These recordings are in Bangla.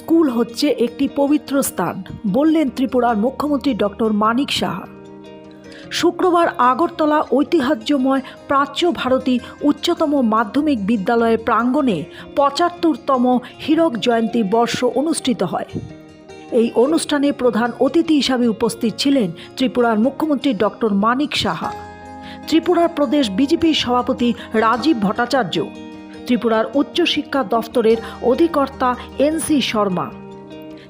স্কুল হচ্ছে একটি পবিত্র স্থান, বললেন ত্রিপুরার মুখ্যমন্ত্রী ডক্টর মানিক সাহা। শুক্রবার আগরতলা ঐতিহ্যময় প্রাচ্য ভারতী উচ্চতম মাধ্যমিক বিদ্যালয়ের প্রাঙ্গণে পঁচাত্তরতম হীরক জয়ন্তী বর্ষ অনুষ্ঠিত হয়। এই অনুষ্ঠানে প্রধান অতিথি হিসাবে উপস্থিত ছিলেন ত্রিপুরার মুখ্যমন্ত্রী ডক্টর মানিক সাহা। ত্রিপুরার প্রদেশ বিজেপির সভাপতি রাজীব ভট্টাচার্য। ত্রিপুরার উচ্চশিক্ষা দফতরের অধিকর্তা এনসি শর্মা।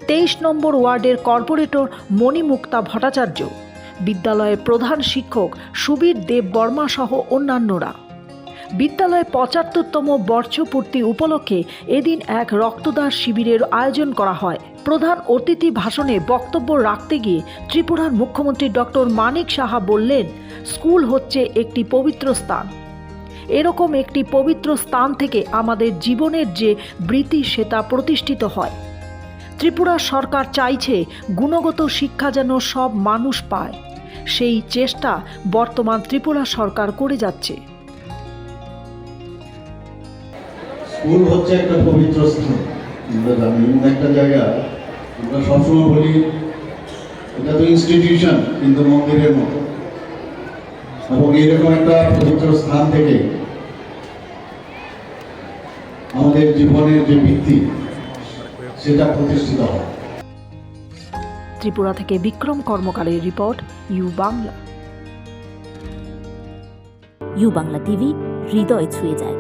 তেইশ নম্বর ওয়ার্ডের কর্পোরেটর মণিমুক্তা ভট্টাচার্য। বিদ্যালয়ের প্রধান শিক্ষক সুবীর দেব বর্মা সহ অন্যান্যরা। বিদ্যালয়ে পঁচাত্তরতম বর্ষপূর্তি উপলক্ষে এদিন এক রক্তদান শিবিরের আয়োজন করা হয়। প্রধান অতিথি ভাষণে বক্তব্য রাখতে গিয়ে ত্রিপুরার মুখ্যমন্ত্রী ডক্টর মানিক সাহা বললেন, স্কুল হচ্ছে একটি পবিত্র স্থান। এরকম একটি পবিত্র স্থান থেকে আমাদের জীবনের যে বৃত্তি সেটা প্রতিষ্ঠিত হয়। ত্রিপুরা সরকার চাইছে গুণগত শিক্ষা যেন সব মানুষ পায়। সেই চেষ্টা বর্তমান ত্রিপুরা সরকার করে যাচ্ছে। স্কুল হচ্ছে একটা পবিত্র স্থান। এমন একটা জায়গা। আমরা সবসময় বলি, এটা তো ইনস্টিটিউশন কিন্তু মন্দিরের মতো। এবং এরকম একটা পবিত্র স্থান থেকে আমাদের জীবনের যে ভিত্তি সেটা প্রতিষ্ঠিত হয়। ত্রিপুরা থেকে Bikram কর্মকারের report U Bangla. U Bangla TV হৃদয় ছুঁয়ে যায়।